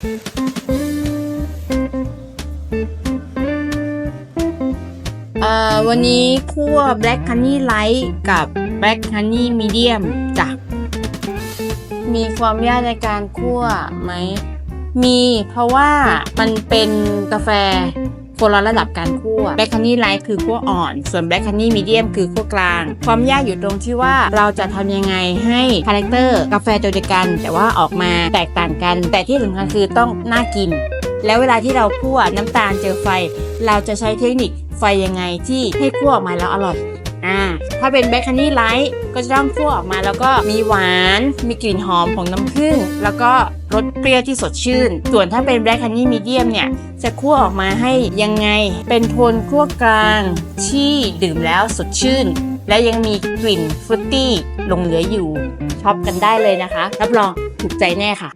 เอ่อวันนี้คั่ว Black Honey Light กับ Black Honey Medium จ้ะมีความยากในการคั่วไหม มีเพราะว่ามันเป็นกาแฟ คนละระดับการคั่ว Black Honey Light คือคั่วอ่อน ส่วน Black Honey Medium คือคั่วกลาง ความยากอยู่ตรงที่ว่าเราจะทำยังไงให้คาแรคเตอร์กาแฟตัวเดียวกัน แต่ว่าออกมาแตกต่างกัน แต่ที่สำคัญคือต้องน่ากิน แล้วเวลาที่เราคั่วน้ำตาลเจอไฟ เราจะใช้เทคนิคไฟยังไงที่ให้คั่วออกมาแล้วอร่อยอ่า ถ้าเป็นแบล็คฮันนี่ไลท์ก็จะต้องคั่วออกมาแล้วก็มีหวาน มีกลิ่นหอมของน้ำผึ้งแล้วก็รสเปรี้ยวที่สดชื่น ส่วนถ้าเป็นแบล็คฮันนี่มีเดียมเนี่ย จะคั่วออกมาให้ยังไง เป็นโทนคั่วกลาง ที่ดื่มแล้วสดชื่น และยังมีกลิ่นฟรุตตี้ลงเหลืออยู่ช็อปกันได้เลยนะคะ รับรองถูกใจแน่ค่ะ